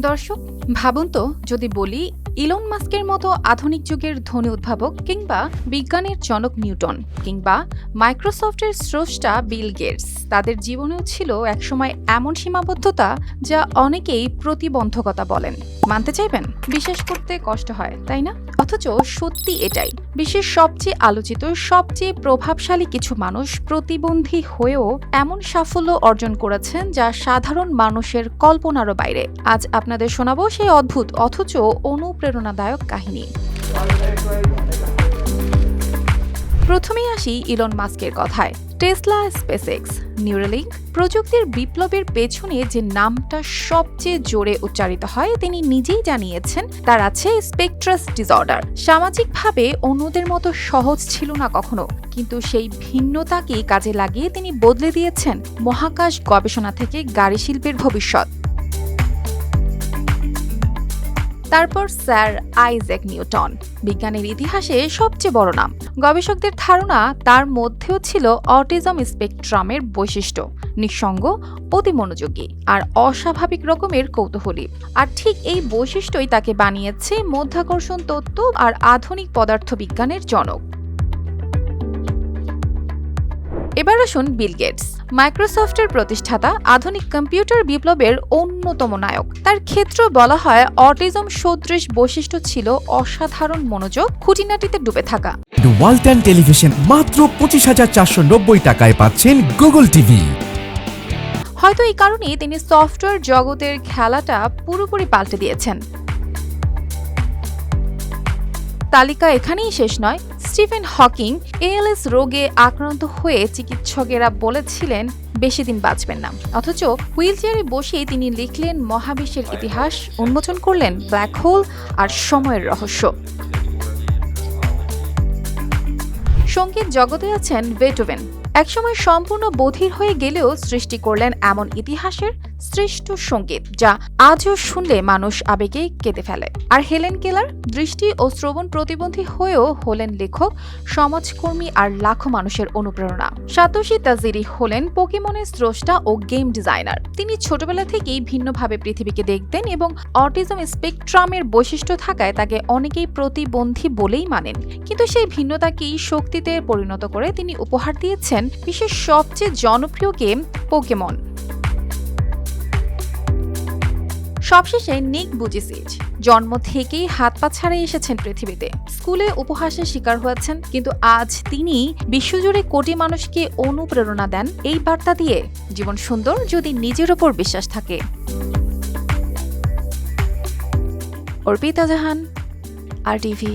দর্শক, ভাবুন তো, যদি বলি ইলন মাস্কের মতো আধুনিক যুগের ধনী উদ্ভাবক কিংবা বিজ্ঞানের জনক নিউটন কিংবা মাইক্রোসফটের স্রষ্টা বিল গেটস, তাদের জীবনেও ছিল একসময় এমন সীমাবদ্ধতা যা অনেকেই প্রতিবন্ধকতা বলেন। মানতে চাইবেন? বিশ্বাস করতে কষ্ট হয়, তাই না? অথচ সত্যি এটাই। বিশ্বের সবচেয়ে আলোচিত, সবচেয়ে প্রভাবশালী কিছু মানুষ প্রতিবন্ধী হয়েও এমন সাফল্য অর্জন করেছেন যা সাধারণ মানুষের কল্পনারও বাইরে। আজ আপনাদের শোনাবো সেই অদ্ভুত, অথচ অনুপ্রেরণাদায়ক কাহিনী। প্রথমেই আসি ইলন মাস্কের কথায়, টেসলা স্পেসএক্স নিউরালিঙ্ক প্রযুক্তির বিপ্লবের পেছনে যে নামটা সবচেয়ে জোরে উচ্চারিত হয়, তিনি নিজেই জানিয়েছেন, তার আছে স্পেকট্রাস ডিসঅর্ডার সামাজিকভাবে অন্যদের মতো সহজ ছিল না কখনো, কিন্তু সেই ভিন্নতাকে কাজে লাগিয়ে তিনি বদলে দিয়েছেন মহাকাশ গবেষণা থেকে গাড়ি শিল্পের ভবিষ্যৎ। তারপর স্যার আইজ্যাক নিউটন। বিজ্ঞানের ইতিহাসে সবচেয়ে বড় নাম। গবেষকদের ধারণা তার মধ্যেও ছিল অটিজম স্পেকট্রামের বৈশিষ্ট্য। নিঃসঙ্গ অতি মনোযোগী আর অস্বাভাবিক রকমের কৌতূহলী। আর ঠিক এই বৈশিষ্ট্যই তাকে বানিয়েছে মধ্যাকর্ষণ তত্ত্ব আর আধুনিক পদার্থবিজ্ঞানের জনক। এবার আসুন বিল গেটস মাইক্রোসফটের প্রতিষ্ঠাতা আধুনিক কম্পিউটার বিপ্লবের অন্যতম নায়ক। তার ক্ষেত্র বলা হয় অটিজম সদৃশ বৈশিষ্ট্য ছিল অসাধারণ মনোযোগ খুঁটিনাটিতে ডুবে থাকা। ওয়ালটন টেলিভিশন মাত্র পঁচিশ হাজার চারশো নব্বই টাকায় পাচ্ছেন গুগল টিভি হয়তো এই কারণেই তিনি সফটওয়্যার জগতের খেলাটা পুরোপুরি পাল্টে দিয়েছেন। তালিকা এখানেই শেষ নয়। স্টিফেন হকিং এএলএস রোগে আক্রান্ত হয়ে চিকিৎসকেরা বলেছিলেন, বেশি দিন বাঁচবেন না। অথচ হুইলচেয়ারে বসেই তিনি লিখলেন, মহাবিশ্বের ইতিহাস উন্মোচন করলেন ব্ল্যাক হোল আর সময়ের রহস্য। সংগীত জগতে আছেন বেটোভেন। একসময় সম্পূর্ণ বধির হয়ে গেলেও সৃষ্টি করলেন এমন ইতিহাসের শ্রেষ্ঠ সংগীত, যা আজও শুনলে মানুষ আবেগে কেঁদে ফেলে। আর হেলেন কেলার দৃষ্টি ও শ্রবণ প্রতিবন্ধী হয়েও হলেন লেখক, সমাজকর্মী আর লাখো মানুষের অনুপ্রেরণা। সাতোশি তাজিরি হলেন পোকেমনের স্রষ্টা ও গেম ডিজাইনার। তিনি ছোটবেলা থেকেই ভিন্নভাবে পৃথিবীকে দেখতেন এবং অটিজম স্পেকট্রামের বৈশিষ্ট্য থাকায় তাকে অনেকেই প্রতিবন্ধী বলেই মানেন। কিন্তু সেই ভিন্নতাকেই শক্তিতে পরিণত করে তিনি উপহার দিয়েছেন বিশ্বের সবচেয়ে জনপ্রিয় গেম, পোকেমন। সবশেষে নিক বুজিসিচ। জন্ম থেকেই হাত পা ছাড়ে এসেছেন পৃথিবীতে। স্কুলে উপহাসের শিকার হয়েছেন, কিন্তু আজ তিনি বিশ্বজুড়ে কোটি মানুষকে অনুপ্রেরণা দেন এই বার্তা দিয়ে। জীবন সুন্দর যদি নিজের ওপর বিশ্বাস থাকে। অর্পিতা জাহান, আর টিভি।